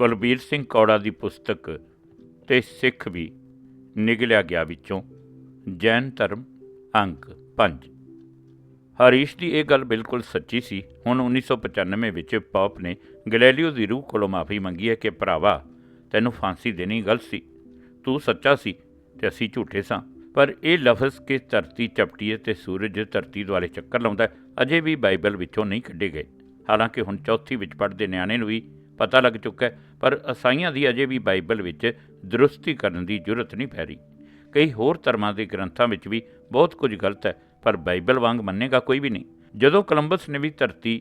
ਕੁਲਬੀਰ ਸਿੰਘ ਕੌੜਾ ਦੀ ਪੁਸਤਕ ਤੇ ਸਿੱਖ ਵੀ ਨਿਕਲਿਆ ਗਿਆ ਵਿੱਚੋਂ ਜੈਨ ਧਰਮ ਅੰਕ 5 ਹਰੀਸ਼ ਦੀ ਇਹ ਗੱਲ ਬਿਲਕੁਲ ਸੱਚੀ ਸੀ। ਹੁਣ 1995 ਵਿੱਚ ਪੌਪ ਨੇ ਗੈਲੀਲੀਓ ਦੀ ਰੂਹ ਕੋਲੋਂ ਮਾਫੀ ਮੰਗੀ ਹੈ ਕਿ ਭਰਾਵਾ, ਤੈਨੂੰ ਫਾਂਸੀ ਦੇਣੀ ਗਲਤ ਸੀ। ਤੂੰ ਸੱਚਾ ਸੀ ਤੇ ਅਸੀਂ ਝੂਠੇ ਸਾਂ। ਪਰ ਇਹ ਲਫ਼ਜ਼ ਕਿ ਧਰਤੀ ਚਪਟੀ ਹੈ ਤੇ ਸੂਰਜ ਧਰਤੀ ਦੁਆਲੇ ਚੱਕਰ ਲਾਉਂਦਾ ਅਜੇ ਵੀ ਬਾਈਬਲ ਵਿੱਚੋਂ ਨਹੀਂ ਕੱਢੇ ਗਏ। ਹਾਲਾਂਕਿ ਹੁਣ ਚੌਥੀ ਵਿੱਚ ਪੜ੍ਹਦੇ ਨਿਆਣੇ ਨੂੰ ਵੀ ਪਤਾ ਲੱਗ ਚੁੱਕਾ ਹੈ, ਪਰ ਅਸਾਈਆਂ ਦੀ ਅਜੇ ਵੀ ਬਾਈਬਲ ਵਿੱਚ ਦਰੁਸਤੀ ਕਰਨ ਦੀ ਜ਼ਰੂਰਤ ਨਹੀਂ ਪੈ ਰਹੀ। ਕਈ ਹੋਰ ਧਰਮਾਂ ਦੇ ਗ੍ਰੰਥਾਂ ਵਿੱਚ ਵੀ ਬਹੁਤ ਕੁਝ ਗਲਤ ਹੈ, ਪਰ ਬਾਈਬਲ ਵਾਂਗ ਮੰਨੇਗਾ ਕੋਈ ਵੀ ਨਹੀਂ। ਜਦੋਂ ਕੋਲੰਬਸ ਨੇ ਵੀ ਧਰਤੀ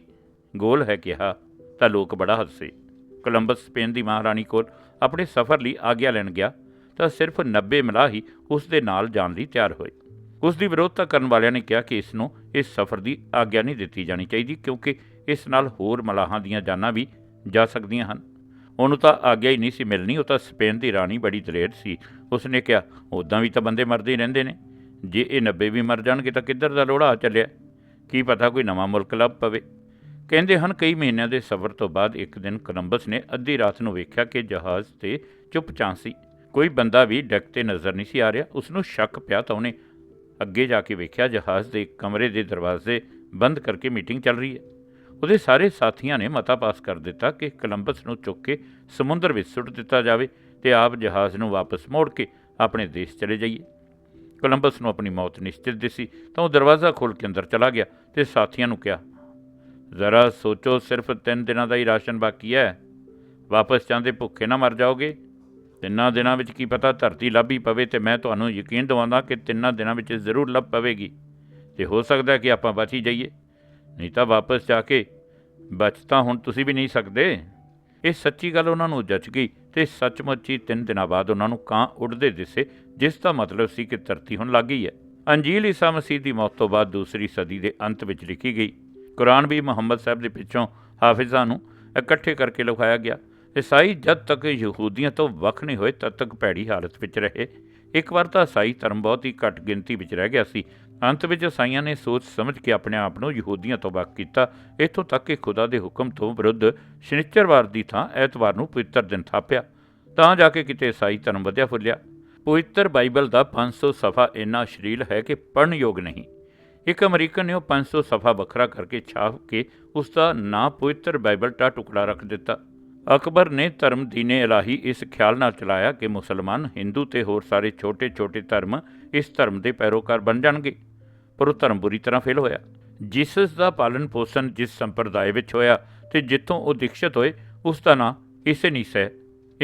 ਗੋਲ ਹੈ ਕਿਹਾ, ਤਾਂ ਲੋਕ ਬੜਾ ਹੱਸੇ। ਕੋਲੰਬਸ ਸਪੇਨ ਦੀ ਮਹਾਰਾਣੀ ਕੋਲ ਆਪਣੇ ਸਫ਼ਰ ਲਈ ਆਗਿਆ ਲੈਣ ਗਿਆ, ਤਾਂ ਸਿਰਫ 90 ਮਲਾਹ ਹੀ ਉਸ ਦੇ ਨਾਲ ਜਾਣ ਲਈ ਤਿਆਰ ਹੋਏ। ਉਸ ਦੀ ਵਿਰੋਧਤਾ ਕਰਨ ਵਾਲਿਆਂ ਨੇ ਕਿਹਾ ਕਿ ਇਸ ਨੂੰ ਇਸ ਸਫ਼ਰ ਦੀ ਆਗਿਆ ਨਹੀਂ ਦਿੱਤੀ ਜਾਣੀ ਚਾਹੀਦੀ, ਕਿਉਂਕਿ ਇਸ ਨਾਲ ਹੋਰ ਮਲਾਹਾਂ ਦੀਆਂ ਜਾਨਾਂ ਵੀ ਜਾ ਸਕਦੀਆਂ ਹਨ। ਉਹਨੂੰ ਤਾਂ ਆਗਿਆ ਹੀ ਨਹੀਂ ਸੀ ਮਿਲਣੀ, ਉਹ ਤਾਂ ਸਪੇਨ ਦੀ ਰਾਣੀ ਬੜੀ ਦਲੇਰ ਸੀ। ਉਸਨੇ ਕਿਹਾ ਉਦਾਂ ਵੀ ਤਾਂ ਬੰਦੇ ਮਰਦੇ ਹੀ ਰਹਿੰਦੇ ਨੇ। ਜੇ ਇਹ 90 ਵੀ ਮਰ ਜਾਣਗੇ ਤਾਂ ਕਿੱਧਰ ਦਾ ਲੋੜਾ ਚੱਲਿਆ? ਕੀ ਪਤਾ ਕੋਈ ਨਵਾਂ ਮੁਲਕ ਲੱਭ ਪਵੇ? ਕਹਿੰਦੇ ਹਨ, ਕਈ ਮਹੀਨਿਆਂ ਦੇ ਸਫ਼ਰ ਤੋਂ ਬਾਅਦ ਇੱਕ ਦਿਨ ਕੋਲੰਬਸ ਨੇ ਅੱਧੀ ਰਾਤ ਨੂੰ ਵੇਖਿਆ ਕਿ ਜਹਾਜ਼ ਤੇ ਚੁੱਪਚਾਂ ਸੀ। ਕੋਈ ਬੰਦਾ ਵੀ ਡੈਕ ਤੇ ਨਜ਼ਰ ਨਹੀਂ ਸੀ ਆ ਰਿਹਾ। ਉਸ ਨੂੰ ਸ਼ੱਕ ਪਿਆ ਤਾਂ ਉਹਨੇ ਅੱਗੇ ਜਾ ਕੇ ਵੇਖਿਆ, ਜਹਾਜ਼ ਦੇ ਕਮਰੇ ਦੇ ਦਰਵਾਜ਼ੇ ਬੰਦ ਕਰਕੇ ਮੀਟਿੰਗ ਚੱਲ ਰਹੀ ਹੈ। ਉਹਦੇ ਸਾਰੇ ਸਾਥੀਆਂ ਨੇ ਮਤਾ ਪਾਸ ਕਰ ਦਿੱਤਾ ਕਿ ਕੋਲੰਬਸ ਨੂੰ ਚੁੱਕ ਕੇ ਸਮੁੰਦਰ ਵਿੱਚ ਸੁੱਟ ਦਿੱਤਾ ਜਾਵੇ ਤੇ ਆਪ ਜਹਾਜ਼ ਨੂੰ ਵਾਪਸ ਮੋੜ ਕੇ ਆਪਣੇ ਦੇਸ਼ ਚਲੇ ਜਾਈਏ। ਕੋਲੰਬਸ ਨੂੰ ਆਪਣੀ ਮੌਤ ਨਿਸ਼ਚਿਤ ਦਿਸੀ ਤਾਂ ਉਹ ਦਰਵਾਜ਼ਾ ਖੋਲ੍ਹ ਕੇ ਅੰਦਰ ਚਲਾ ਗਿਆ ਤੇ ਸਾਥੀਆਂ ਨੂੰ ਕਿਹਾ, ਜ਼ਰਾ ਸੋਚੋ, ਸਿਰਫ ਤਿੰਨ ਦਿਨਾਂ ਦਾ ਹੀ ਰਾਸ਼ਨ ਬਾਕੀ ਹੈ। ਵਾਪਸ ਜਾਂਦੇ ਭੁੱਖੇ ਨਾ ਮਰ ਜਾਓਗੇ। ਤਿੰਨਾਂ ਦਿਨਾਂ ਵਿੱਚ ਕੀ ਪਤਾ ਧਰਤੀ ਲੱਭ ਹੀ ਪਵੇ ਤੇ ਮੈਂ ਤੁਹਾਨੂੰ ਯਕੀਨ ਦਿਵਾਉਂਦਾ ਕਿ ਤਿੰਨਾਂ ਦਿਨਾਂ ਵਿੱਚ ਜ਼ਰੂਰ ਲੱਭ ਪਵੇਗੀ। ਤੇ ਹੋ ਸਕਦਾ ਕਿ ਆਪਾਂ ਬਚ ਹੀ ਜਾਈਏ। ਨਹੀਂ ਤਾਂ ਵਾਪਸ ਜਾ ਕੇ ਬਚ ਤਾਂ ਹੁਣ ਤੁਸੀਂ ਵੀ ਨਹੀਂ ਸਕਦੇ। ਇਹ ਸੱਚੀ ਗੱਲ ਉਹਨਾਂ ਨੂੰ ਜੱਚ ਗਈ ਤੇ ਸੱਚਮੁੱਚ ਹੀ ਤਿੰਨ ਦਿਨਾਂ ਬਾਅਦ ਉਹਨਾਂ ਨੂੰ ਕਾਂ ਉੱਡਦੇ ਦਿਸੇ, ਜਿਸ ਦਾ ਮਤਲਬ ਸੀ ਕਿ ਧਰਤੀ ਹੁਣ ਲੱਗ ਗਈ ਹੈ। ਅੰਜੀਲ ਈਸਾ ਮਸੀਹ ਦੀ ਮੌਤ ਤੋਂ ਬਾਅਦ ਦੂਸਰੀ ਸਦੀ ਦੇ ਅੰਤ ਵਿੱਚ ਲਿਖੀ ਗਈ। ਕੁਰਾਨ ਵੀ ਮੁਹੰਮਦ ਸਾਹਿਬ ਦੇ ਪਿੱਛੋਂ ਹਾਫਿਜ਼ਾਂ ਨੂੰ ਇਕੱਠੇ ਕਰਕੇ ਲਿਖਾਇਆ ਗਿਆ ਈਸਾਈ ਜਦ ਤੱਕ ਯਹੂਦੀਆਂ ਤੋਂ ਵੱਖ ਨਹੀਂ ਹੋਏ, ਤਦ ਤੱਕ ਭੈੜੀ ਹਾਲਤ ਵਿੱਚ ਰਹੇ। ਇੱਕ ਵਾਰ ਤਾਂ ਈਸਾਈ ਧਰਮ ਬਹੁਤ ਹੀ ਘੱਟ ਗਿਣਤੀ ਵਿੱਚ ਰਹਿ ਗਿਆ ਸੀ ਅੰਤ ਵਿੱਚ ਈਸਾਈਆਂ ਨੇ ਸੋਚ ਸਮਝ ਕੇ ਆਪਣੇ ਆਪ ਨੂੰ ਯਹੂਦੀਆਂ ਤੋਂ ਵੱਖ ਕੀਤਾ। ਇੱਥੋਂ ਤੱਕ ਕਿ ਖੁਦਾ ਦੇ ਹੁਕਮ ਤੋਂ ਵਿਰੁੱਧ ਸ਼ਨੀਚਰਵਾਰ ਦੀ ਥਾਂ ਐਤਵਾਰ ਨੂੰ ਪਵਿੱਤਰ ਦਿਨ ਥਾਪਿਆ। ਤਾਂ ਜਾ ਕੇ ਕਿਤੇ ਈਸਾਈ ਧਰਮ ਵਧਿਆ ਫੁੱਲਿਆ। ਪਵਿੱਤਰ ਬਾਈਬਲ ਦਾ 500 ਸਫ਼ਾ ਇੰਨਾ ਸ਼ਰੀਲ ਹੈ ਕਿ ਪੜ੍ਹਨ ਯੋਗ ਨਹੀਂ। ਇੱਕ ਅਮਰੀਕਨ ਨੇ ਉਹ 500 ਸਫ਼ਾ ਵੱਖਰਾ ਕਰਕੇ ਛਾਪ ਕੇ ਉਸ ਦਾ ਨਾਂ ਪਵਿੱਤਰ ਬਾਈਬਲ ਦਾ ਟੁਕੜਾ ਰੱਖ ਦਿੱਤਾ। ਅਕਬਰ ਨੇ ਧਰਮ ਦੀਨੇ ਇਲਾਹੀ ਇਸ ਖਿਆਲ ਨਾਲ ਚਲਾਇਆ ਕਿ ਮੁਸਲਮਾਨ, ਹਿੰਦੂ ਤੇ ਹੋਰ ਸਾਰੇ ਛੋਟੇ-ਛੋਟੇ ਧਰਮ ਇਸ ਧਰਮ ਦੇ ਪੈਰੋਕਾਰ ਬਣ ਜਾਣਗੇ। ਪਰ ਉਹ ਧਰਮ ਬੁਰੀ ਤਰ੍ਹਾਂ ਫੇਲ ਹੋਇਆ। ਜਿਸਸ ਦਾ ਪਾਲਣ ਪੋਸ਼ਣ ਜਿਸ ਸੰਪਰਦਾਇ ਵਿੱਚ ਹੋਇਆ ਤੇ ਜਿੱਥੋਂ ਉਹ ਦੀਕਸ਼ਿਤ ਹੋਏ, ਉਸ ਦਾ ਨਾਂ ਇਸੇਨੀਸ ਹੈ।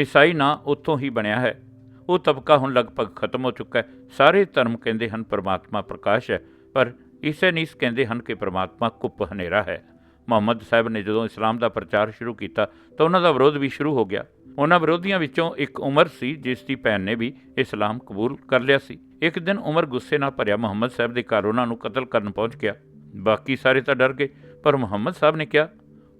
ਈਸਾਈ ਨਾਂ ਉੱਥੋਂ ਹੀ ਬਣਿਆ ਹੈ। ਉਹ ਤਬਕਾ ਹੁਣ ਲਗਭਗ ਖਤਮ ਹੋ ਚੁੱਕਾ ਹੈ। ਸਾਰੇ ਧਰਮ ਕਹਿੰਦੇ ਹਨ ਪਰਮਾਤਮਾ ਪ੍ਰਕਾਸ਼ ਹੈ, ਪਰ ਇਸੇ ਨੀਸ ਕਹਿੰਦੇ ਹਨ ਕਿ ਪਰਮਾਤਮਾ ਕੁੱਪ ਹਨੇਰਾ ਹੈ। ਮੁਹੰਮਦ ਸਾਹਿਬ ਨੇ ਜਦੋਂ ਇਸਲਾਮ ਦਾ ਪ੍ਰਚਾਰ ਸ਼ੁਰੂ ਕੀਤਾ, ਤਾਂ ਉਹਨਾਂ ਦਾ ਵਿਰੋਧ ਵੀ ਸ਼ੁਰੂ ਹੋ ਗਿਆ। ਉਹਨਾਂ ਵਿਰੋਧੀਆਂ ਵਿੱਚੋਂ ਇੱਕ ਉਮਰ ਸੀ, ਜਿਸ ਦੀ ਭੈਣ ਨੇ ਵੀ ਇਸਲਾਮ ਕਬੂਲ ਕਰ ਲਿਆ ਸੀ। ਇੱਕ ਦਿਨ ਉਮਰ ਗੁੱਸੇ ਨਾਲ ਭਰਿਆ ਮੁਹੰਮਦ ਸਾਹਿਬ ਦੇ ਘਰ ਉਹਨਾਂ ਨੂੰ ਕਤਲ ਕਰਨ ਪਹੁੰਚ ਗਿਆ। ਬਾਕੀ ਸਾਰੇ ਤਾਂ ਡਰ ਗਏ, ਪਰ ਮੁਹੰਮਦ ਸਾਹਿਬ ਨੇ ਕਿਹਾ,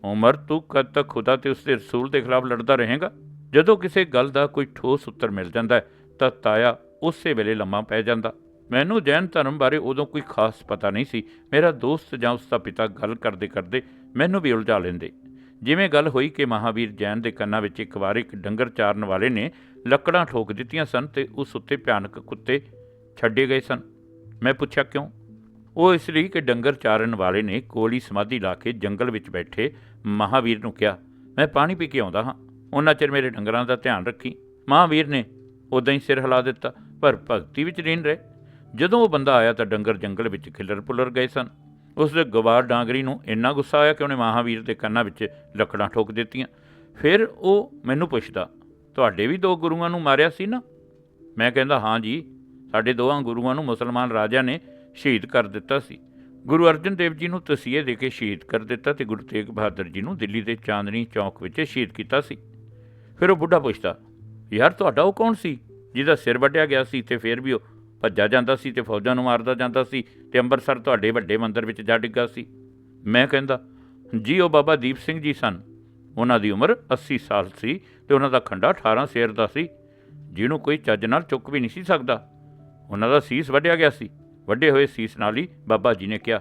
ਉਮਰ, ਤੂੰ ਕਦ ਤੱਕ ਖੁਦਾ ਤੇ ਉਸਦੇ ਰਸੂਲ ਦੇ ਖਿਲਾਫ ਲੜਦਾ ਰਹੇਗਾ? ਜਦੋਂ ਕਿਸੇ ਗੱਲ ਦਾ ਕੋਈ ਠੋਸ ਉੱਤਰ ਮਿਲ ਜਾਂਦਾ ਤਾਂ ਤਾਇਆ ਉਸੇ ਵੇਲੇ ਲੰਮਾ ਪੈ ਜਾਂਦਾ। ਮੈਨੂੰ ਜੈਨ ਧਰਮ ਬਾਰੇ ਉਦੋਂ ਕੋਈ ਖਾਸ ਪਤਾ ਨਹੀਂ ਸੀ। ਮੇਰਾ ਦੋਸਤ ਜਾਂ ਉਸ ਦਾ ਪਿਤਾ ਗੱਲ ਕਰਦੇ ਕਰਦੇ ਮੈਨੂੰ ਵੀ ਉਲਝਾ ਲੈਂਦੇ। ਜਿਵੇਂ ਗੱਲ ਹੋਈ ਕਿ ਮਹਾਵੀਰ ਜੈਨ ਦੇ ਕੰਨਾਂ ਵਿੱਚ ਇੱਕ ਵਾਰ ਇੱਕ ਡੰਗਰ ਚਾਰਨ ਵਾਲੇ ਨੇ ਲੱਕੜਾਂ ਠੋਕ ਦਿੱਤੀਆਂ ਸਨ ਤੇ ਉਸ ਉੱਤੇ ਭਿਆਨਕ ਕੁੱਤੇ ਛੱਡੇ ਗਏ ਸਨ। ਮੈਂ ਪੁੱਛਿਆ, ਕਿਉਂ? ਉਹ ਇਸ ਲਈ ਕਿ ਡੰਗਰ ਚਾਰਨ ਵਾਲੇ ਨੇ ਕੋਲੀ ਸਮਾਧੀ ਲਾ ਕੇ ਜੰਗਲ ਵਿੱਚ ਬੈਠੇ ਮਹਾਵੀਰ ਨੂੰ ਕਿਹਾ, ਮੈਂ ਪਾਣੀ ਪੀ ਕੇ ਆਉਂਦਾ ਹਾਂ। ਉਹਨਾਂ ਚਿਰ ਮੇਰੇ ਡੰਗਰਾਂ ਦਾ ਧਿਆਨ ਰੱਖੀ। ਮਹਾਵੀਰ ਨੇ ਉਦਾਂ ਹੀ ਸਿਰ ਹਿਲਾ ਦਿੱਤਾ, ਪਰ ਭਗਤੀ ਵਿੱਚ ਲੀਨ ਰਹੇ। ਜਦੋਂ ਉਹ ਬੰਦਾ ਆਇਆ ਤਾਂ ਡੰਗਰ ਜੰਗਲ ਵਿੱਚ ਖਿਲਰ ਪੁਲਰ ਗਏ ਸਨ। ਉਸ ਦੇ ਗਵਾਰ ਡਾਂਗਰੀ ਨੂੰ ਇੰਨਾ ਗੁੱਸਾ ਆਇਆ ਕਿ ਉਹਨੇ ਮਹਾਵੀਰ ਦੇ ਕੰਨਾਂ ਵਿੱਚ ਲੱਕੜਾਂ ਠੋਕ ਦਿੱਤੀਆਂ। ਫਿਰ ਉਹ ਮੈਨੂੰ ਪੁੱਛਦਾ, ਤੁਹਾਡੇ ਵੀ ਦੋ ਗੁਰੂਆਂ ਨੂੰ ਮਾਰਿਆ ਸੀ ਨਾ? ਮੈਂ ਕਹਿੰਦਾ, ਹਾਂ ਜੀ। ਸਾਡੇ ਦੋਹਾਂ ਗੁਰੂਆਂ ਨੂੰ ਮੁਸਲਮਾਨ ਰਾਜਾ ਨੇ ਸ਼ਹੀਦ ਕਰ ਦਿੱਤਾ ਸੀ। ਗੁਰੂ ਅਰਜਨ ਦੇਵ ਜੀ ਨੂੰ ਤਸੀਹੇ ਦੇ ਕੇ ਸ਼ਹੀਦ ਕਰ ਦਿੱਤਾ ਤੇ ਗੁਰੂ ਤੇਗ ਬਹਾਦਰ ਜੀ ਨੂੰ ਦਿੱਲੀ ਦੇ ਚਾਂਦਨੀ ਚੌਕ ਵਿੱਚ ਸ਼ਹੀਦ ਕੀਤਾ ਸੀ। ਫਿਰ ਉਹ ਬੁੱਢਾ ਪੁੱਛਦਾ, ਯਾਰ ਤੁਹਾਡਾ ਉਹ ਕੌਣ ਸੀ? ਜਿਹਦਾ ਸਿਰ ਵੱਢਿਆ ਗਿਆ ਸੀ ਤੇ ਫਿਰ ਵੀ ਉਹ ਭੱਜਾ ਜਾਂਦਾ ਸੀ ਤੇ ਫੌਜਾਂ ਨੂੰ ਮਾਰਦਾ ਜਾਂਦਾ ਸੀ ਤੇ ਅੰਮ੍ਰਿਤਸਰ ਤੁਹਾਡੇ ਵੱਡੇ ਮੰਦਿਰ ਵਿੱਚ ਜਾ ਡਿੱਗਾ ਸੀ। ਮੈਂ ਕਹਿੰਦਾ, ਜੀ, ਉਹ ਬਾਬਾ ਦੀਪ ਸਿੰਘ ਜੀ ਸਨ। ਉਹਨਾਂ ਦੀ ਉਮਰ 80 ਸਾਲ ਸੀ ਤੇ ਉਹਨਾਂ ਦਾ ਖੰਡਾ 18 ਸੇਰ ਦਾ ਸੀ। ਜਿਹਨੂੰ ਕੋਈ ਚੱਜ ਨਾਲ ਚੁੱਕ ਵੀ ਨਹੀਂ ਸੀ ਸਕਦਾ। ਉਹਨਾਂ ਦਾ ਸੀਸ ਵੱਢਿਆ ਗਿਆ ਸੀ। ਵੱਡੇ ਹੋਏ ਸੀਸ ਨਾਲ ਹੀ ਬਾਬਾ ਜੀ ਨੇ ਕਿਹਾ,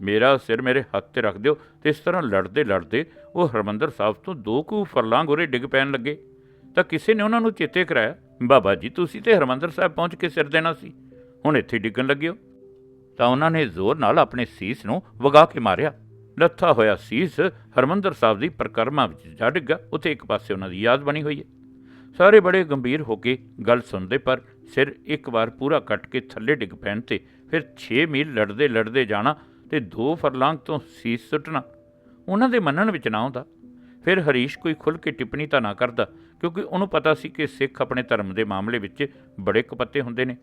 ਮੇਰਾ ਸਿਰ ਮੇਰੇ ਹੱਥ ਤੇ ਰੱਖ ਦਿਓ। ਤੇ ਇਸ ਤਰ੍ਹਾਂ ਲੜਦੇ ਲੜਦੇ ਉਹ ਹਰਮੰਦਰ ਸਾਹਿਬ ਤੋਂ ਦੋ ਕੁ ਫਰਲਾਂਗ ਉਰੇ ਡਿੱਗ ਪੈਣ ਲੱਗੇ। ਤਾਂ ਕਿਸੇ ਨੇ ਉਹਨਾਂ ਨੂੰ ਚੇਤੇ ਕਰਾਇਆ, ਬਾਬਾ ਜੀ, ਤੁਸੀਂ ਤੇ ਹਰਮੰਦਰ ਸਾਹਿਬ ਪਹੁੰਚ ਕੇ ਸਿਰ ਦੇਣਾ ਸੀ। ਹੁਣ ਇੱਥੇ ਡਿੱਗਣ ਲੱਗਿਓ। ਤਾਂ ਉਹਨਾਂ ਨੇ ਜ਼ੋਰ ਨਾਲ ਆਪਣੇ ਸੀਸ ਨੂੰ ਵਗਾ ਕੇ ਮਾਰਿਆ। ਲੱਥਾ ਹੋਇਆ ਸੀਸ ਹਰਮੰਦਰ ਸਾਹਿਬ ਦੀ ਪ੍ਰਕਰਮਾ ਵਿੱਚ ਜਾ ਡਿੱਗਾ। ਉੱਥੇ ਇੱਕ ਪਾਸੇ ਉਹਨਾਂ ਦੀ ਯਾਦ ਬਣੀ ਹੋਈ ਹੈ। ਸਾਰੇ ਬੜੇ ਗੰਭੀਰ ਹੋ ਕੇ ਗੱਲ ਸੁਣਦੇ ਪਰ ਸਿਰ ਇੱਕ ਵਾਰ ਪੂਰਾ ਕੱਟ ਕੇ ਥੱਲੇ ਡਿੱਗ ਪੈਣ ਤੇ ਫਿਰ 6 ਮੀਲ ਲੜਦੇ ਲੜਦੇ ਜਾਣਾ ਤੇ ਦੋ ਫਰਲਾਂਗ ਤੋਂ ਸੀਸ ਸੁੱਟਣਾ। ਉਹਨਾਂ ਦੇ ਮੰਨਣ ਵਿੱਚ ਨਾ ਆਉਂਦਾ। ਫਿਰ ਹਰੀਸ਼ ਕੋਈ ਖੁੱਲ੍ਹ ਕੇ ਟਿੱਪਣੀ ਤਾਂ ਨਾ ਕਰਦਾ, ਕਿਉਂਕਿ ਉਹਨੂੰ ਪਤਾ ਸੀ ਕਿ ਸਿੱਖ ਆਪਣੇ ਧਰਮ ਦੇ ਮਾਮਲੇ ਵਿੱਚ ਬੜੇ ਕਪੱਤੇ ਹੁੰਦੇ ਨੇ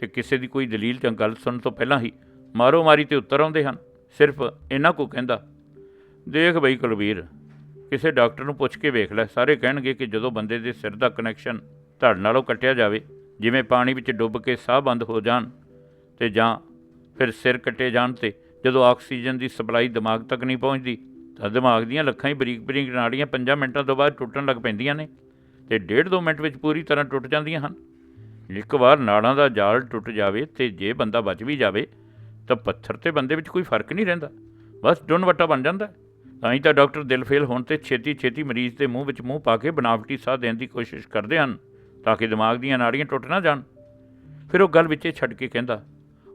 ਤੇ ਕਿਸੇ ਦੀ ਕੋਈ ਦਲੀਲ ਜਾਂ ਗੱਲ ਸੁਣਨ ਤੋਂ ਪਹਿਲਾਂ ਹੀ ਮਾਰੋ ਮਾਰੀ ਤੇ ਉੱਤਰ ਆਉਂਦੇ ਹਨ। ਸਿਰਫ ਇਹਨਾਂ ਕੋ ਕਹਿੰਦਾ, ਦੇਖ ਬਈ ਕੁਲਵੀਰ, ਕਿਸੇ ਡਾਕਟਰ ਨੂੰ ਪੁੱਛ ਕੇ ਵੇਖ ਲੈ, ਸਾਰੇ ਕਹਿਣਗੇ ਕਿ ਜਦੋਂ ਬੰਦੇ ਦੇ ਸਿਰ ਦਾ ਕਨੈਕਸ਼ਨ ਧੜ ਨਾਲੋਂ ਕੱਟਿਆ ਜਾਵੇ ਜਿਵੇਂ ਪਾਣੀ ਵਿੱਚ ਡੁੱਬ ਕੇ ਸਾਹ ਬੰਦ ਹੋ ਜਾਣ ਤੇ ਜਾਂ ਫਿਰ ਸਿਰ ਕੱਟੇ ਜਾਣ ਤੇ ਜਦੋਂ ਆਕਸੀਜਨ ਦੀ ਸਪਲਾਈ ਦਿਮਾਗ ਤੱਕ ਨਹੀਂ ਪਹੁੰਚਦੀ, ਤਾਂ ਦਿਮਾਗ ਦੀਆਂ ਲੱਖਾਂ ਹੀ ਬਰੀਕ ਬਰੀਕ ਨਾੜੀਆਂ 5 ਮਿੰਟਾਂ ਤੋਂ ਬਾਅਦ ਟੁੱਟਣ ਲੱਗ ਪੈਂਦੀਆਂ ਨੇ ਤੇ ਡੇਢ ਦੋ ਮਿੰਟ ਵਿੱਚ ਪੂਰੀ ਤਰ੍ਹਾਂ ਟੁੱਟ ਜਾਂਦੀਆਂ ਹਨ। ਇੱਕ ਵਾਰ ਨਾੜਾਂ ਦਾ ਜਾਲ ਟੁੱਟ ਜਾਵੇ ਤੇ ਜੇ ਬੰਦਾ ਬਚ ਵੀ ਜਾਵੇ, ਤਾਂ ਪੱਥਰ ਤੇ ਬੰਦੇ ਵਿੱਚ ਕੋਈ ਫ਼ਰਕ ਨਹੀਂ ਰਹਿੰਦਾ। ਬਸ ਡੁੰਨ ਵੱਟਾ ਬਣ ਜਾਂਦਾ। ਤਾਂ ਹੀ ਤਾਂ ਡਾਕਟਰ ਦਿਲ ਫੇਲ ਹੋਣ ਤੇ ਛੇਤੀ ਛੇਤੀ ਮਰੀਜ਼ ਦੇ ਮੂੰਹ ਵਿੱਚ ਮੂੰਹ ਪਾ ਕੇ ਬਨਾਵਟੀ ਸਾਹ ਦੇਣ ਦੀ ਕੋਸ਼ਿਸ਼ ਕਰਦੇ ਹਨ। ਤਾਂ ਕਿ ਦਿਮਾਗ ਦੀਆਂ ਨਾੜੀਆਂ ਟੁੱਟ ਨਾ ਜਾਣ। ਫਿਰ ਉਹ ਗੱਲ ਵਿੱਚੇ ਛੱਡ ਕੇ ਕਹਿੰਦਾ,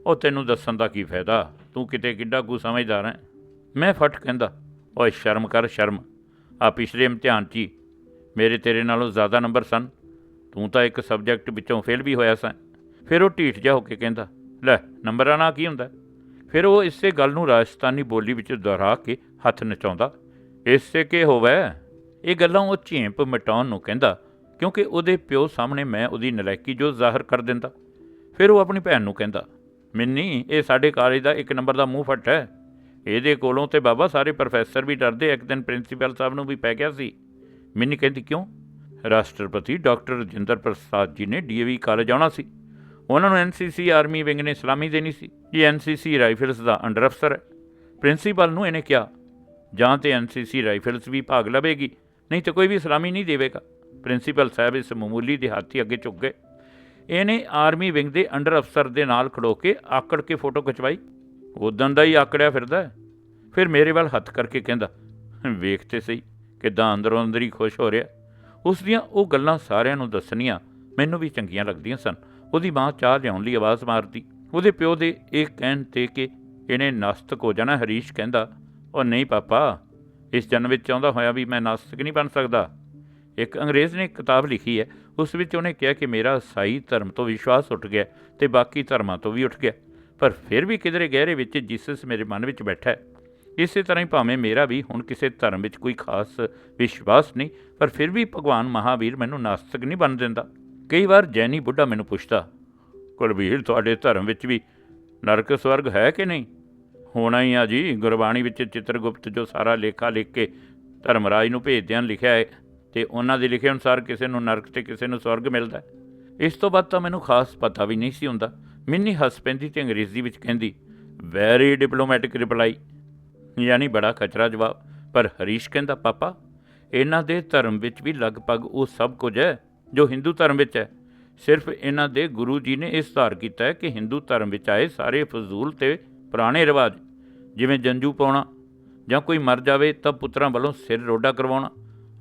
ਉਹ ਤੈਨੂੰ ਦੱਸਣ ਦਾ ਕੀ ਫਾਇਦਾ? ਤੂੰ ਕਿਤੇ ਕਿੱਡਾ ਕੁ ਸਮਝਦਾਰ ਹੈ? ਮੈਂ ਫਟ ਕਹਿੰਦਾ, ਓਏ ਸ਼ਰਮ ਕਰ, ਸ਼ਰਮ। ਆ ਪਿਛਲੇ ਇਮਤਿਹਾਨ 'ਚ ਹੀ। ਮੇਰੇ ਤੇਰੇ ਨਾਲੋਂ ਜ਼ਿਆਦਾ ਨੰਬਰ ਸਨ। ਤੂੰ ਤਾਂ ਇੱਕ ਸਬਜੈਕਟ ਵਿੱਚੋਂ ਫੇਲ ਵੀ ਹੋਇਆ ਸਾਂ। ਫਿਰ ਉਹ ਢੀਠ ਜਿਹਾ ਹੋ ਕੇ ਕਹਿੰਦਾ, ਲੈ, ਨੰਬਰਾਂ ਨਾਲ ਕੀ ਹੁੰਦਾ? ਫਿਰ ਉਹ ਇਸੇ ਗੱਲ ਨੂੰ ਰਾਜਸਥਾਨੀ ਬੋਲੀ ਵਿੱਚ ਦੁਹਰਾ ਕੇ ਹੱਥ ਨਚਾਉਂਦਾ, ਇਸੇ ਕੇ ਹੋਵੇ? ਇਹ ਗੱਲਾਂ ਉਹ ਝੇਂਪ ਮਟਾਉਣ ਨੂੰ ਕਹਿੰਦਾ ਕਿਉਂਕਿ ਉਹਦੇ ਪਿਓ ਸਾਹਮਣੇ ਮੈਂ ਉਹਦੀ ਨਲਾਇਕੀ ਜੋ ਜ਼ਾਹਰ ਕਰ ਦਿੰਦਾ। ਫਿਰ ਉਹ ਆਪਣੀ ਭੈਣ ਨੂੰ ਕਹਿੰਦਾ, ਮਿੰਨੀ, ਇਹ ਸਾਡੇ ਕਾਲਜ ਦਾ ਇੱਕ ਨੰਬਰ ਦਾ ਮੂੰਹ ਫੱਟ ਹੈ। ਇਹਦੇ ਕੋਲੋਂ ਤੇ ਬਾਬਾ ਸਾਰੇ ਪ੍ਰੋਫੈਸਰ ਵੀ ਡਰਦੇ, ਇੱਕ ਦਿਨ ਪ੍ਰਿੰਸੀਪਲ ਸਾਹਿਬ ਨੂੰ ਵੀ ਪੈ ਗਿਆ ਸੀ। ਮਿੰਨੀ ਕਹਿੰਦੀ, ਕਿਉਂ? ਰਾਸ਼ਟਰਪਤੀ ਡਾਕਟਰ ਰਜਿੰਦਰ ਪ੍ਰਸਾਦ ਜੀ ਨੇ ਡੀਏਵੀ ਕਾਲਜ ਆਉਣਾ ਸੀ। ਉਹਨਾਂ ਨੂੰ ਐਨਸੀਸੀ ਆਰਮੀ ਵਿੰਗ ਨੇ ਸਲਾਮੀ ਦੇਣੀ ਸੀ। ਇਹ ਐਨਸੀਸੀ ਰਾਈਫਲਸ ਦਾ ਅੰਡਰ ਅਫਸਰ ਹੈ। ਪ੍ਰਿੰਸੀਪਲ ਨੂੰ ਇਹਨੇ ਕਿਹਾ, ਜਾਂ ਤੇ ਐਨਸੀਸੀ ਰਾਈਫਲਸ ਵੀ ਭਾਗ ਲਵੇਗੀ, ਨਹੀਂ ਤੇ ਕੋਈ ਵੀ ਸਲਾਮੀ ਨਹੀਂ ਦੇਵੇਗਾ। ਪ੍ਰਿੰਸੀਪਲ ਸਾਹਿਬ ਇਸ ਮਾਮੂਲੀ ਦਿਹਾਤੀ ਅੱਗੇ ਝੁਕ ਗਏ। ਇਹਨੇ ਆਰਮੀ ਵਿੰਗ ਦੇ ਅੰਡਰ ਅਫਸਰ ਦੇ ਨਾਲ ਖੜੋ ਕੇ ਆਕੜ ਕੇ ਫੋਟੋ ਖਿਚਵਾਈ। ਉਦੋਂ ਦਾ ਹੀ ਆਕੜਿਆ ਫਿਰਦਾ ਫਿਰ ਮੇਰੇ ਵੱਲ ਹੱਥ ਕਰਕੇ ਕਹਿੰਦਾ, ਵੇਖ ਤੇ ਸਹੀ, ਕਿਦਾਂ ਅੰਦਰੋਂ ਅੰਦਰ ਹੀ ਖੁਸ਼ ਹੋ ਰਿਹਾ ਉਸ ਦੀਆਂ ਉਹ ਗੱਲਾਂ ਸਾਰਿਆਂ ਨੂੰ ਦੱਸਣੀਆਂ ਮੈਨੂੰ ਵੀ ਚੰਗੀਆਂ ਲੱਗਦੀਆਂ ਸਨ। ਉਹਦੀ ਮਾਂ ਚਾਹ ਲਿਆਉਣ ਲਈ ਆਵਾਜ਼ ਮਾਰਦੀ। ਉਹਦੇ ਪਿਓ ਦੇ ਇਹ ਕਹਿਣ ਤੇ ਕਿ ਇਹਨੇ ਨਾਸਤਕ ਹੋ ਜਾਣਾ ਹਰੀਸ਼ ਕਹਿੰਦਾ, ਉਹ ਨਹੀਂ ਪਾਪਾ, ਇਸ ਜਨਮ ਵਿੱਚ ਚਾਹੁੰਦਾ ਹੋਇਆ ਵੀ ਮੈਂ ਨਾਸਤਕ ਨਹੀਂ ਬਣ ਸਕਦਾ। ਇੱਕ ਅੰਗਰੇਜ਼ ਨੇ ਕਿਤਾਬ ਲਿਖੀ ਹੈ, ਉਸ ਵਿੱਚ ਉਹਨੇ ਕਿਹਾ ਕਿ ਮੇਰਾ ਸਾਈ ਧਰਮ ਤੋਂ ਵਿਸ਼ਵਾਸ ਉੱਠ ਗਿਆ ਤੇ ਬਾਕੀ ਧਰਮਾਂ ਤੋਂ ਵੀ ਉੱਠ ਗਿਆ। ਪਰ ਫਿਰ ਵੀ ਕਿਧਰੇ ਗਹਿਰੇ ਵਿੱਚ ਜਿਸਸ ਮੇਰੇ ਮਨ ਵਿੱਚ ਬੈਠਾ ਹੈ, ਇਸੇ ਤਰ੍ਹਾਂ ਹੀ ਭਾਵੇਂ ਮੇਰਾ ਵੀ ਹੁਣ ਕਿਸੇ ਧਰਮ ਵਿੱਚ ਕੋਈ ਖਾਸ ਵਿਸ਼ਵਾਸ ਨਹੀਂ, ਪਰ ਫਿਰ ਵੀ ਭਗਵਾਨ ਮਹਾਵੀਰ ਮੈਨੂੰ ਨਾਸਤਕ ਨਹੀਂ ਬਣ ਦਿੰਦਾ। ਕਈ ਵਾਰ ਜੈਨੀ ਬੁੱਢਾ ਮੈਨੂੰ ਪੁੱਛਦਾ ਕੁਲਵੀਰ ਤੁਹਾਡੇ ਧਰਮ ਵਿੱਚ ਵੀ ਨਰਕ ਸਵਰਗ ਹੈ ਕਿ ਨਹੀਂ? ਹੋਣਾ ਹੀ ਆ ਜੀ, ਗੁਰਬਾਣੀ ਵਿੱਚ ਚਿੱਤਰਗੁਪਤ ਜੋ ਸਾਰਾ ਲੇਖਾ ਲਿਖ ਕੇ ਧਰਮਰਾਜ ਨੂੰ ਭੇਜਦਿਆਂ ਲਿਖਿਆ ਹੈ ਤੇ ਉਹਨਾਂ ਦੇ ਲਿਖੇ ਅਨੁਸਾਰ ਕਿਸੇ ਨੂੰ ਨਰਕ ਤੇ ਕਿਸੇ ਨੂੰ ਸਵਰਗ ਮਿਲਦਾ ਇਸ ਤੋਂ ਬਾਅਦ ਤਾਂ ਮੈਨੂੰ ਖਾਸ ਪਤਾ ਵੀ ਨਹੀਂ ਸੀ ਹੁੰਦਾ। ਮਿੰਨੀ ਹੱਸ ਪੈਂਦੀ ਤੇ ਅੰਗਰੇਜ਼ੀ ਵਿੱਚ ਕਹਿੰਦੀ ਵੈਰੀ ਡਿਪਲੋਮੈਟਿਕ ਰਿਪਲਾਈ ਯਾਨੀ ਬੜਾ ਖਚਰਾ ਜਵਾਬ। ਪਰ ਹਰੀਸ਼ ਕਹਿੰਦਾ, ਪਾਪਾ, ਇਹਨਾਂ ਦੇ ਧਰਮ ਵਿੱਚ ਵੀ ਲਗਭਗ ਉਹ ਸਭ ਕੁਝ ਹੈ ਜੋ ਹਿੰਦੂ ਧਰਮ ਵਿੱਚ ਹੈ। ਸਿਰਫ ਇਹਨਾਂ ਦੇ ਗੁਰੂ ਜੀ ਨੇ ਇਸ ਧਾਰ ਕੀਤਾ ਹੈ ਕਿ ਹਿੰਦੂ ਧਰਮ ਵਿੱਚ ਆਏ ਸਾਰੇ ਫਜ਼ੂਲ ਤੇ ਪੁਰਾਣੇ ਰਿਵਾਜ, ਜਿਵੇਂ ਜੰਜੂ ਪਾਉਣਾ ਜਾਂ ਕੋਈ ਮਰ ਜਾਵੇ ਤਾਂ ਪੁੱਤਰਾਂ ਵੱਲੋਂ ਸਿਰ ਰੋਡਾ ਕਰਵਾਉਣਾ।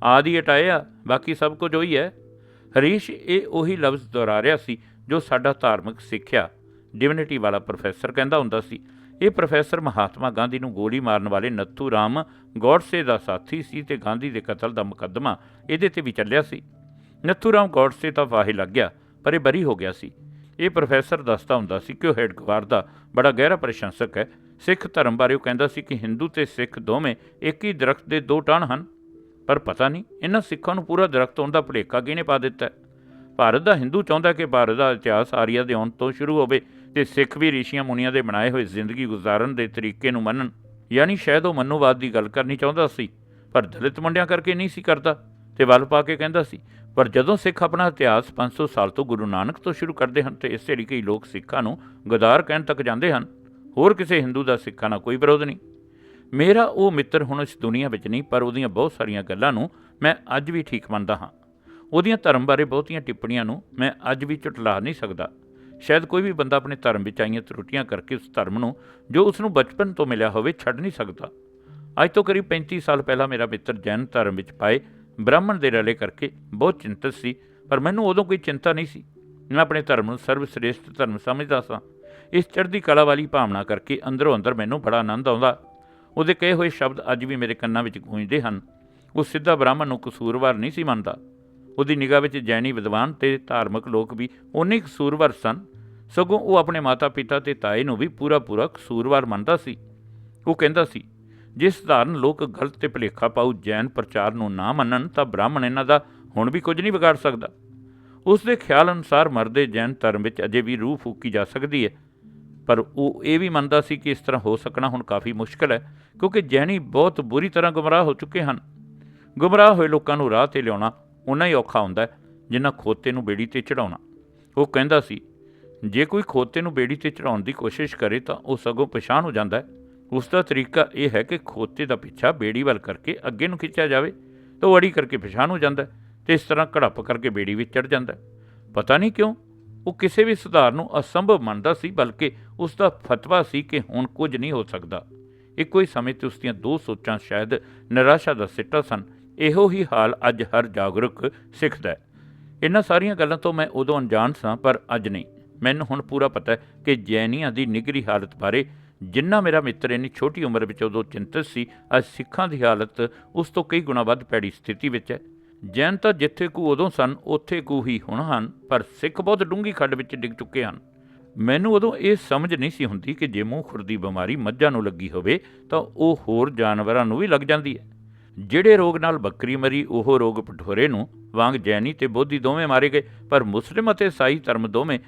ਆਦਿ ਹਟਾਏ ਆ, ਬਾਕੀ ਸਭ ਕੁਝ ਉਹੀ ਹੈ। ਹਰੀਸ਼ ਇਹ ਉਹੀ ਲਫ਼ਜ਼ ਦੁਹਰਾ ਰਿਹਾ ਸੀ ਜੋ ਸਾਡਾ ਧਾਰਮਿਕ ਸਿੱਖਿਆ, ਡਿਵਿਨਿਟੀ ਵਾਲਾ ਪ੍ਰੋਫੈਸਰ ਕਹਿੰਦਾ ਹੁੰਦਾ ਸੀ। ਇਹ ਪ੍ਰੋਫੈਸਰ ਮਹਾਤਮਾ ਗਾਂਧੀ ਨੂੰ ਗੋਲੀ ਮਾਰਨ ਵਾਲੇ ਨੱਥੂ ਰਾਮ ਗੌਡਸੇ ਦਾ ਸਾਥੀ ਸੀ ਤੇ ਗਾਂਧੀ ਦੇ ਕਤਲ ਦਾ ਮੁਕੱਦਮਾ ਇਹਦੇ ਤੇ ਵੀ ਚੱਲਿਆ ਸੀ। ਨੱਥੂ ਰਾਮ ਗੌਡਸੇ ਤਾਂ ਵਾਹੇ ਲੱਗ ਗਿਆ, ਪਰ ਇਹ ਬਰੀ ਹੋ ਗਿਆ ਸੀ। ਇਹ ਪ੍ਰੋਫੈਸਰ ਦੱਸਦਾ ਹੁੰਦਾ ਸੀ ਕਿ ਉਹ ਹੈਡਕੁਆਰ ਦਾ ਬੜਾ ਗਹਿਰਾ ਪ੍ਰਸ਼ੰਸਕ ਹੈ। ਸਿੱਖ ਧਰਮ ਬਾਰੇ ਉਹ ਕਹਿੰਦਾ ਸੀ ਕਿ ਹਿੰਦੂ ਤੇ ਸਿੱਖ ਦੋਵੇਂ ਇੱਕ ਹੀ ਦਰਖਤ ਦੇ ਦੋ ਟਾਹਣ ਹਨ। ਪਰ ਪਤਾ ਨਹੀਂ, ਇਹਨਾਂ ਸਿੱਖਾਂ ਨੂੰ ਪੂਰਾ ਦਰਖਤ ਹੋਣ ਦਾ ਭੁਲੇਖਾ ਕਿਹਨੇ ਪਾ ਦਿੱਤਾ ਭਾਰਤ ਦਾ ਹਿੰਦੂ ਚਾਹੁੰਦਾ ਕਿ ਭਾਰਤ ਦਾ ਇਤਿਹਾਸ ਆਰੀਆ ਦੇ ਆਉਣ ਤੋਂ ਸ਼ੁਰੂ ਹੋਵੇ ਤੇ ਸਿੱਖ ਵੀ ਰਿਸ਼ੀਆਂ ਮੁਨੀਆਂ ਦੇ ਬਣਾਏ ਹੋਏ ਜ਼ਿੰਦਗੀ ਗੁਜ਼ਾਰਨ ਦੇ ਤਰੀਕੇ ਨੂੰ ਮੰਨਣ। ਯਾਨੀ ਸ਼ਾਇਦ ਉਹ ਮਨੂਵਾਦ ਦੀ ਗੱਲ ਕਰਨੀ ਚਾਹੁੰਦਾ ਸੀ, ਪਰ ਦਲਿਤ ਮੁੰਡਿਆਂ ਕਰਕੇ ਨਹੀਂ ਸੀ ਕਰਦਾ, ਤੇ ਵੱਲ ਪਾ ਕੇ ਕਹਿੰਦਾ ਸੀ, ਪਰ ਜਦੋਂ ਸਿੱਖ ਆਪਣਾ ਇਤਿਹਾਸ 500 ਸਾਲ ਤੋਂ ਗੁਰੂ ਨਾਨਕ ਤੋਂ ਸ਼ੁਰੂ ਕਰਦੇ ਹਨ, ਤੇ ਇਸੇ ਲਈ ਕਈ ਲੋਕ ਸਿੱਖਾਂ ਨੂੰ ਗਦਾਰ ਕਹਿਣ ਤੱਕ ਜਾਂਦੇ ਹਨ। ਹੋਰ ਕਿਸੇ ਹਿੰਦੂ ਦਾ ਸਿੱਖਾਂ ਨਾਲ ਕੋਈ ਵਿਰੋਧ ਨਹੀਂ। ਮੇਰਾ ਉਹ ਮਿੱਤਰ ਹੁਣ ਇਸ ਦੁਨੀਆ ਵਿੱਚ ਨਹੀਂ, ਪਰ ਉਹਦੀਆਂ ਬਹੁਤ ਸਾਰੀਆਂ ਗੱਲਾਂ ਨੂੰ ਮੈਂ ਅੱਜ ਵੀ ਠੀਕ ਮੰਨਦਾ ਹਾਂ। ਉਹਦੀਆਂ ਧਰਮ ਬਾਰੇ ਬਹੁਤੀਆਂ ਟਿੱਪਣੀਆਂ ਨੂੰ ਮੈਂ ਅੱਜ ਵੀ ਝੁਟਲਾ ਨਹੀਂ ਸਕਦਾ। ਸ਼ਾਇਦ ਕੋਈ ਵੀ ਬੰਦਾ ਆਪਣੇ ਧਰਮ ਵਿੱਚ ਆਈਆਂ ਤਰੁੱਟੀਆਂ ਕਰਕੇ ਉਸ ਧਰਮ ਨੂੰ, ਜੋ ਉਸ ਨੂੰ ਬਚਪਨ ਤੋਂ ਮਿਲਿਆ ਹੋਵੇ, ਛੱਡ ਨਹੀਂ ਸਕਦਾ। ਅੱਜ ਤੋਂ ਕਰੀਬ 35 ਸਾਲ ਪਹਿਲਾਂ ਮੇਰਾ ਮਿੱਤਰ ਜੈਨ ਧਰਮ ਵਿੱਚ ਪਾਏ, ਬ੍ਰਾਹਮਣ ਦੇ ਰਲੇ ਕਰਕੇ ਬਹੁਤ ਚਿੰਤਤ ਸੀ, ਪਰ ਮੈਨੂੰ ਉਦੋਂ ਕੋਈ ਚਿੰਤਾ ਨਹੀਂ ਸੀ। ਮੈਂ ਆਪਣੇ ਧਰਮ ਨੂੰ ਸਰਵ ਸ੍ਰੇਸ਼ਟ ਧਰਮ ਸਮਝਦਾ ਸਾਂ। ਇਸ ਚੜ੍ਹਦੀ ਕਲਾ ਵਾਲੀ ਭਾਵਨਾ ਕਰਕੇ ਅੰਦਰੋਂ ਅੰਦਰ ਮੈਨੂੰ ਬੜਾ ਆਨੰਦ ਆਉਂਦਾ। ਉਹਦੇ ਕਹੇ ਹੋਏ ਸ਼ਬਦ ਅੱਜ ਵੀ ਮੇਰੇ ਕੰਨਾਂ ਵਿੱਚ ਗੂੰਜਦੇ ਹਨ। ਉਹ ਸਿੱਧਾ ਬ੍ਰਾਹਮਣ ਨੂੰ ਕਸੂਰਵਾਰ ਨਹੀਂ ਸੀ ਮੰਨਦਾ। ਉਹਦੀ ਨਿਗਾਹ ਵਿੱਚ ਜੈਨੀ ਵਿਦਵਾਨ ਤੇ ਧਾਰਮਿਕ ਲੋਕ ਵੀ ਉਨੇ ਕਸੂਰਵਾਰ ਸਨ। ਸਗੋਂ ਉਹ ਆਪਣੇ ਮਾਤਾ-ਪਿਤਾ ਤੇ ਤਾਏ ਨੂੰ ਵੀ ਪੂਰਾ ਪੂਰਾ ਕਸੂਰਵਾਰ ਮੰਨਦਾ ਸੀ। ਉਹ ਕਹਿੰਦਾ ਸੀ, ਜੇ ਸਧਾਰਨ ਲੋਕ ਗਲਤ ਤੇ ਭੁਲੇਖਾ ਪਾਉ ਜੈਨ ਪ੍ਰਚਾਰ ਨੂੰ ਨਾ ਮੰਨਣ, ਤਾਂ ਬ੍ਰਾਹਮਣ ਇਹਨਾਂ ਦਾ ਹੁਣ ਵੀ ਕੁਝ ਨਹੀਂ ਵਿਗਾੜ ਸਕਦਾ। ਉਸ ਦੇ ਖਿਆਲ ਅਨੁਸਾਰ ਮਰਦੇ ਜੈਨ ਧਰਮ ਵਿੱਚ ਅਜੇ ਵੀ ਰੂਹ ਫੂਕੀ ਜਾ ਸਕਦੀ ਹੈ। ਪਰ ਉਹ ਇਹ ਵੀ ਮੰਨਦਾ ਸੀ ਕਿ ਇਸ ਤਰ੍ਹਾਂ ਹੋ ਸਕਣਾ ਹੁਣ ਕਾਫੀ ਮੁਸ਼ਕਲ ਹੈ, ਕਿਉਂਕਿ ਜੈਨੀ ਬਹੁਤ ਬੁਰੀ ਤਰ੍ਹਾਂ ਗੁੰਮਰਾਹ ਹੋ ਚੁੱਕੇ ਹਨ। ਗੁੰਮਰਾਹ ਹੋਏ ਲੋਕਾਂ ਨੂੰ ਰਾਹ ਤੇ ਲਿਆਉਣਾ ਉਨਾ ਹੀ ਔਖਾ ਹੁੰਦਾ ਹੈ, ਜਿੰਨਾ ਖੋਤੇ ਨੂੰ ਬੇੜੀ ਤੇ ਚੜਾਉਣਾ ਉਹ ਕਹਿੰਦਾ ਸੀ, ਜੇ ਕੋਈ ਖੋਤੇ ਨੂੰ ਬੇੜੀ ਤੇ ਚੜਾਉਣ ਦੀ ਕੋਸ਼ਿਸ਼ ਕਰੇ ਤਾਂ ਉਹ ਸਗੋਂ ਪਛਾਣ ਹੋ ਜਾਂਦਾ ਹੈ। ਉਸ ਦਾ ਤਰੀਕਾ ਇਹ ਹੈ ਕਿ ਖੋਤੇ ਦਾ ਪਿੱਛਾ ਬੇੜੀ ਵੱਲ ਕਰਕੇ ਅੱਗੇ ਨੂੰ ਖਿੱਚਿਆ ਜਾਵੇ ਤਾਂ ਉਹ ਅੜੀ ਕਰਕੇ ਪਛਾਣ ਹੋ ਜਾਂਦਾ ਹੈ ਤੇ ਇਸ ਤਰ੍ਹਾਂ ਘੜੱਪ ਕਰਕੇ ਬੇੜੀ ਵਿੱਚ ਚੜ ਜਾਂਦਾ ਪਤਾ ਨਹੀਂ ਕਿਉਂ ਉਹ ਕਿਸੇ ਵੀ ਸੁਧਾਰ ਨੂੰ ਅਸੰਭਵ ਮੰਨਦਾ ਸੀ, ਬਲਕਿ ਉਸ ਦਾ ਫਤਵਾ ਸੀ ਕਿ ਹੁਣ ਕੁਝ ਨਹੀਂ ਹੋ ਸਕਦਾ। ਇੱਕੋ ਹੀ ਸਮੇਂ ਤੇ ਉਸ ਦੀਆਂ ਦੋ ਸੋਚਾਂ ਸ਼ਾਇਦ ਨਿਰਾਸ਼ਾ ਦਾ ਸਿੱਟਾ ਸਨ। ਇਹੋ ਹੀ ਹਾਲ ਅੱਜ ਹਰ ਜਾਗਰੂਕ ਸਿੱਖਦਾ ਹੈ। ਇਹਨਾਂ ਸਾਰੀਆਂ ਗੱਲਾਂ ਤੋਂ ਮੈਂ ਉਦੋਂ ਅਣਜਾਣ ਸਾਂ, ਪਰ ਅੱਜ ਨਹੀਂ। ਮੈਨੂੰ ਹੁਣ ਪੂਰਾ ਪਤਾ ਹੈ ਕਿ ਜੈਨੀਆਂ ਦੀ ਨਿਗਰੀ ਹਾਲਤ ਬਾਰੇ ਜਿੰਨਾ ਮੇਰਾ ਮਿੱਤਰ ਇੰਨੀ ਛੋਟੀ ਉਮਰ ਵਿੱਚ ਉਦੋਂ ਚਿੰਤਤ ਸੀ, ਅੱਜ ਸਿੱਖਾਂ ਦੀ ਹਾਲਤ ਉਸ ਤੋਂ ਕਈ ਗੁਣਾ ਵੱਧ ਪੈੜੀ ਸਥਿਤੀ ਵਿੱਚ ਹੈ। ਜੈਨ ਤਾਂ ਜਿੱਥੇ ਕੋ ਉਦੋਂ ਸਨ, ਉੱਥੇ ਕੋ ਹੀ ਹੁਣ ਹਨ, ਪਰ ਸਿੱਖ ਬਹੁਤ ਡੂੰਗੀ ਖੱਡ ਵਿੱਚ ਡਿੱਗ ਚੁੱਕੇ ਹਨ। ਮੈਨੂੰ ਉਦੋਂ ਇਹ ਸਮਝ ਨਹੀਂ ਸੀ ਹੁੰਦੀ ਕਿ ਜੇ ਮੂੰਹ ਖੁਰ ਦੀ ਬਿਮਾਰੀ ਮੱਝਾਂ ਨੂੰ ਲੱਗੀ ਹੋਵੇ, ਤਾਂ ਉਹ ਹੋਰ ਜਾਨਵਰਾਂ ਨੂੰ ਵੀ ਲੱਗ ਜਾਂਦੀ ਹੈ। ਜਿਹੜੇ ਰੋਗ ਨਾਲ ਬੱਕਰੀ ਮਰੀ, ਉਹ ਰੋਗ ਪਠੋਰੇ ਨੂੰ ਵਾਂਗ ਜੈਨੀ ਤੇ ਬੋਧੀ ਦੋਵੇਂ ਮਾਰੇ ਗਏ, ਪਰ ਮੁਸਲਿਮ ਅਤੇ ਸਾਈ ਧਰਮ ਦੋਵੇਂ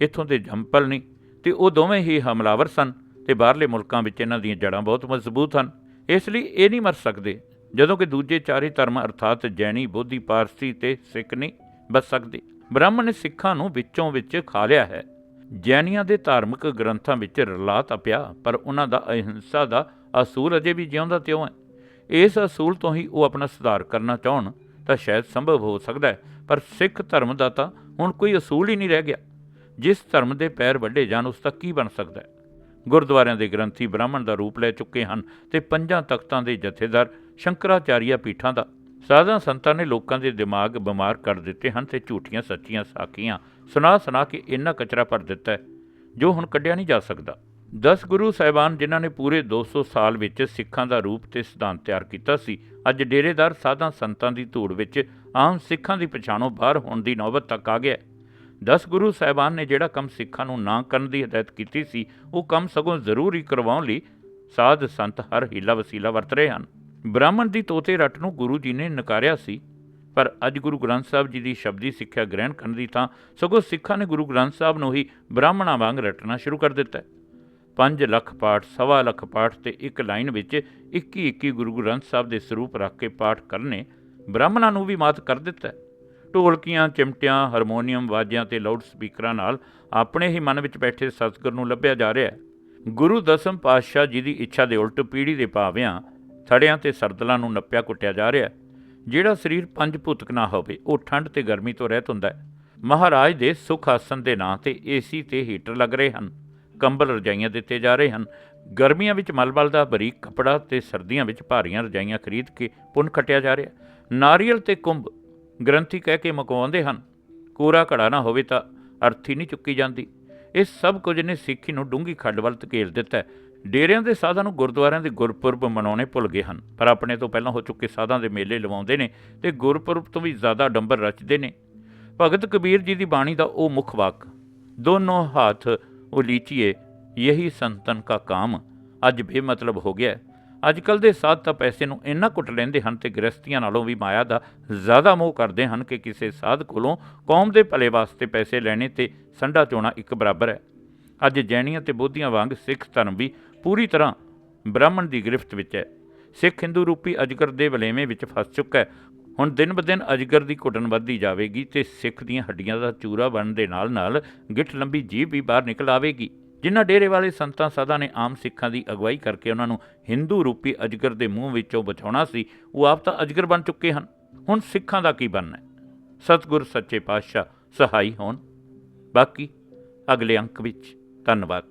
ਇੱਥੋਂ ਦੇ ਜੰਪਲ ਨਹੀਂ, ਤੇ ਉਹ ਦੋਵੇਂ ਹੀ ਹਮਲਾਵਰ ਸਨ ਤੇ ਬਾਹਰਲੇ ਮੁਲਕਾਂ ਵਿੱਚ ਇਹਨਾਂ ਦੀਆਂ ਜੜ੍ਹਾਂ ਬਹੁਤ ਮਜ਼ਬੂਤ ਹਨ, ਇਸ ਲਈ ਇਹ ਨਹੀਂ ਮਰ ਸਕਦੇ ਜਦੋਂ ਕਿ ਦੂਜੇ ਚਾਰੇ ਧਰਮ ਅਰਥਾਤ ਜੈਨੀ ਬੋਧੀ, ਪਾਰਸੀ ਤੇ ਸਿੱਖ ਨਹੀਂ ਬਚ ਸਕਦੇ। ਬ੍ਰਾਹਮਣ ਨੇ ਸਿੱਖਾਂ ਨੂੰ ਵਿੱਚੋਂ ਵਿੱਚ ਖਾ ਲਿਆ ਹੈ। ਜੈਨੀਆਂ ਦੇ ਧਾਰਮਿਕ ਗ੍ਰੰਥਾਂ ਵਿੱਚ ਰਲਾ ਤਾਂ ਪਿਆ ਪਰ ਉਹਨਾਂ ਦਾ ਅਹਿੰਸਾ ਦਾ ਅਸੂਲ ਅਜੇ ਵੀ ਜਿਉਂਦਾ ਤਿਉਂ ਹੈ। ਇਸ ਅਸੂਲ ਤੋਂ ਹੀ ਉਹ ਆਪਣਾ ਸੁਧਾਰ ਕਰਨਾ ਚਾਹਣ ਤਾਂ ਸ਼ਾਇਦ ਸੰਭਵ ਹੋ ਸਕਦਾ ਹੈ, ਪਰ ਸਿੱਖ ਧਰਮ ਦਾ ਤਾਂ ਹੁਣ ਕੋਈ ਅਸੂਲ ਹੀ ਨਹੀਂ ਰਹਿ ਗਿਆ। ਜਿਸ ਧਰਮ ਦੇ ਪੈਰ ਵੱਡੇ ਜਾਣ, ਉਸ ਦਾ ਕੀ ਬਣ ਸਕਦਾ ਹੈ? ਗੁਰਦੁਆਰਿਆਂ ਦੇ ਗ੍ਰੰਥੀ ਬ੍ਰਾਹਮਣ ਦਾ ਰੂਪ ਲੈ ਚੁੱਕੇ ਹਨ ਤੇ ਪੰਜਾਂ ਤਖਤਾਂ ਦੇ ਜਥੇਦਾਰ ਸ਼ੰਕਰਾਚਾਰੀਆ ਪੀਠਾਂ ਦਾ। ਸਾਧਾਂ ਸੰਤਾਂ ਨੇ ਲੋਕਾਂ ਦੇ ਦਿਮਾਗ ਬਿਮਾਰ ਕਰ ਦਿੱਤੇ ਹਨ ਤੇ ਝੂਠੀਆਂ ਸੱਚੀਆਂ ਸਾਖੀਆਂ ਸੁਣਾ ਸੁਣਾ ਕੇ ਇੰਨਾ ਕਚਰਾ ਭਰ ਦਿੱਤਾ ਹੈ, ਜੋ ਹੁਣ ਕੱਢਿਆ ਨਹੀਂ ਜਾ ਸਕਦਾ। 10 ਗੁਰੂ ਸਾਹਿਬਾਨ ਜਿਨ੍ਹਾਂ ਨੇ ਪੂਰੇ 200 ਸਾਲ ਵਿੱਚ ਸਿੱਖਾਂ ਦਾ ਰੂਪ ਤੇ ਸਿਧਾਂਤ ਤਿਆਰ ਕੀਤਾ ਸੀ, ਅੱਜ ਡੇਰੇਦਾਰ ਸਾਧਾਂ ਸੰਤਾਂ ਦੀ ਧੂੜ ਵਿੱਚ ਆਮ ਸਿੱਖਾਂ ਦੀ ਪਛਾਣੋਂ ਬਾਹਰ ਹੋਣ ਦੀ ਨੌਬਤ ਤੱਕ ਆ ਗਿਆ ਹੈ। 10 ਗੁਰੂ ਸਾਹਿਬਾਨ ਨੇ ਜਿਹੜਾ ਕੰਮ ਸਿੱਖਾਂ ਨੂੰ ਨਾ ਕਰਨ ਦੀ ਹਦਾਇਤ ਕੀਤੀ ਸੀ, ਉਹ ਕੰਮ ਸਗੋਂ ਜ਼ਰੂਰੀ ਕਰਵਾਉਣ ਲਈ ਸਾਧ ਸੰਤ ਹਰ ਹੀਲਾ ਵਸੀਲਾ ਵਰਤ ਰਹੇ ਹਨ। ਬ੍ਰਾਹਮਣ ਦੀ ਤੋਤੇ ਰੱਟ ਨੂੰ ਗੁਰੂ ਜੀ ਨੇ ਨਕਾਰਿਆ ਸੀ, ਪਰ ਅੱਜ ਗੁਰੂ ਗ੍ਰੰਥ ਸਾਹਿਬ ਜੀ ਦੀ ਸ਼ਬਦੀ ਸਿੱਖਿਆ ਗ੍ਰਹਿਣ ਕਰਨ ਦੀ ਥਾਂ ਸਗੋਂ ਸਿੱਖਾਂ ਨੇ ਗੁਰੂ ਗ੍ਰੰਥ ਸਾਹਿਬ ਨੂੰ ਹੀ ਬ੍ਰਾਹਮਣਾਂ ਵਾਂਗ ਰਟਣਾ ਸ਼ੁਰੂ ਕਰ ਦਿੱਤਾ ਹੈ। 5 ਲੱਖ ਪਾਠ, ਸਵਾ ਲੱਖ ਪਾਠ ਤੇ ਇੱਕ ਲਾਈਨ ਵਿੱਚ 21 21 ਗੁਰੂ ਗ੍ਰੰਥ ਸਾਹਿਬ ਦੇ ਸਰੂਪ ਰੱਖ ਕੇ ਪਾਠ ਕਰਨੇ ਬ੍ਰਾਹਮਣਾਂ ਨੂੰ ਵੀ ਮਾਤ ਕਰ ਦਿੱਤਾ ਹੈ। ਢੋਲਕੀਆਂ, ਚਿਮਟਿਆਂ, ਹਾਰਮੋਨੀਅਮ ਵਾਜਿਆਂ ਤੇ ਲਾਊਡ ਸਪੀਕਰਾਂ ਨਾਲ ਆਪਣੇ ਹੀ ਮਨ ਵਿੱਚ ਬੈਠੇ ਸਤਿਗੁਰ ਨੂੰ ਲੱਭਿਆ ਜਾ ਰਿਹਾ ਹੈ। ਗੁਰੂ ਦਸਮ ਪਾਤਸ਼ਾਹ ਜੀ ਦੀ ਇੱਛਾ ਦੇ ਉਲਟ ਪੀੜੀ ਦੇ ਭਾਵਿਆਂ ਥੜਿਆਂ ਤੇ ਸਰਦਲਾਂ ਨੂੰ ਨੱਪਿਆ ਕੁੱਟਿਆ ਜਾ ਰਿਹਾ ਜਿਹੜਾ ਸਰੀਰ ਪੰਜ ਭੂਤਕ ਨਾ ਹੋਵੇ, ਉਹ ਠੰਡ ਤੇ ਗਰਮੀ ਤੋਂ ਰਹਿਤ ਹੁੰਦਾ ਹੈ। ਮਹਾਰਾਜ ਦੇ ਸੁਖ ਆਸਨ ਦੇ ਨਾਂ ਤੇ ਏਸੀ ਤੇ ਹੀਟਰ ਲੱਗ ਰਹੇ ਹਨ। ਕੰਬਲ ਰਜਾਈਆਂ ਦਿੱਤੇ ਜਾ ਰਹੇ ਹਨ। ਗਰਮੀਆਂ ਵਿੱਚ ਮਲਬਲ ਦਾ ਬਰੀਕ ਕਪੜਾ ਤੇ ਸਰਦੀਆਂ ਵਿੱਚ ਭਾਰੀਆਂ ਰਜਾਈਆਂ ਖਰੀਦ ਕੇ ਪੁੰਨ ਖਟਿਆ ਜਾ ਰਿਹਾ ਨਾਰੀਅਲ ਤੇ ਕੁੰਭ ਗ੍ਰੰਥੀ ਕਹਿ ਕੇ ਮਕਵਾਉਂਦੇ ਹਨ, ਕੋਰਾ ਘੜਾ ਨਾ ਹੋਵੇ ਤਾਂ ਅਰਥੀ ਨਹੀਂ ਚੁੱਕੀ ਜਾਂਦੀ। ਇਹ ਸਭ ਕੁਝ ਨੇ ਸਿੱਖੀ ਨੂੰ ਡੂੰਗੀ ਖੱਡ ਵੱਲ ਧਕੇਲ ਦਿੱਤਾ ਡੇਰਿਆਂ ਦੇ ਸਾਧਾਂ ਨੂੰ ਗੁਰਦੁਆਰਿਆਂ ਦੇ ਗੁਰਪੁਰਬ ਮਨਾਉਣੇ ਭੁੱਲ ਗਏ ਹਨ, ਪਰ ਆਪਣੇ ਤੋਂ ਪਹਿਲਾਂ ਹੋ ਚੁੱਕੇ ਸਾਧਾਂ ਦੇ ਮੇਲੇ ਲਵਾਉਂਦੇ ਨੇ ਤੇ ਗੁਰਪੁਰਬ ਤੋਂ ਵੀ ਜ਼ਿਆਦਾ ਡੰਬਰ ਰਚਦੇ ਨੇ। ਭਗਤ ਕਬੀਰ ਜੀ ਦੀ ਬਾਣੀ ਦਾ ਉਹ ਮੁੱਖ ਵਾਕ, ਦੋਨੋਂ ਹੱਥ ਉਲੀਚੀਏ, ਯਹੀ ਸੰਤਨ ਕਾ ਕਾਮ। ਅੱਜ ਬੇਮਤਲਬ ਹੋ ਗਿਆ ਹੈ। ਅੱਜ ਕੱਲ ਦੇ ਸਾਧ ਤਾਂ ਪੈਸੇ ਨੂੰ ਇੰਨਾ ਕੁੱਟ ਲੈਂਦੇ ਹਨ ਤੇ ਗ੍ਰਸਤੀਆਂ ਨਾਲੋਂ ਵੀ ਮਾਇਆ ਦਾ ਜ਼ਿਆਦਾ ਮੋਹ ਕਰਦੇ ਹਨ ਕਿ ਕਿਸੇ ਸਾਧ ਕੋਲੋਂ ਕੌਮ ਦੇ ਭਲੇ ਵਾਸਤੇ ਪੈਸੇ ਲੈਣੇ ਤੇ ਸੰਡਾ ਚੋਣਾ ਇੱਕ ਬਰਾਬਰ ਹੈ। ਅੱਜ ਜੈਣੀਆਂ ਤੇ ਬੋਧੀਆਂ ਵਾਂਗ ਸਿੱਖ ਧਰਮ ਵੀ ਪੂਰੀ ਤਰ੍ਹਾਂ ਬ੍ਰਾਹਮਣ ਦੀ ਗ੍ਰਿਫਤ ਵਿੱਚ ਹੈ। ਸਿੱਖ ਹਿੰਦੂ ਰੂਪੀ ਅਜਗਰ ਦੇ ਵਲੇਵੇਂ ਵਿੱਚ ਫਸ ਚੁੱਕਾ ਹੈ। ਹੁਣ ਦਿਨ ਬਦਿਨ ਅਜਗਰ ਦੀ ਘੁਟਨ ਵੱਧਦੀ ਜਾਵੇਗੀ ਤੇ ਸਿੱਖ ਦੀਆਂ ਹੱਡੀਆਂ ਦਾ ਚੂਰਾ ਬਣਨ ਦੇ ਨਾਲ ਨਾਲ ਗਿੱਠ ਲੰਬੀ ਜੀਭ ਵੀ ਬਾਹਰ ਨਿਕਲ ਆਵੇਗੀ। ਜਿਨ੍ਹਾਂ ਡੇਰੇ ਵਾਲੇ ਸੰਤਾਂ ਸਦਾ ਨੇ ਆਮ ਸਿੱਖਾਂ ਦੀ ਅਗਵਾਈ ਕਰਕੇ ਉਹਨਾਂ ਨੂੰ ਹਿੰਦੂ ਰੂਪੀ ਅਜਗਰ ਦੇ ਮੂੰਹ ਵਿੱਚੋਂ ਬਚਾਉਣਾ ਸੀ, ਉਹ ਆਪ ਤਾਂ ਅਜਗਰ ਬਣ ਚੁੱਕੇ ਹਨ। ਹੁਣ ਸਿੱਖਾਂ ਦਾ ਕੀ ਬਣਨਾ ਹੈ? ਸਤਿਗੁਰ ਸੱਚੇ ਪਾਤਸ਼ਾਹ ਸਹਾਈ ਹੋਣ। ਬਾਕੀ ਅਗਲੇ ਅੰਕ ਵਿੱਚ ਧੰਨਵਾਦ।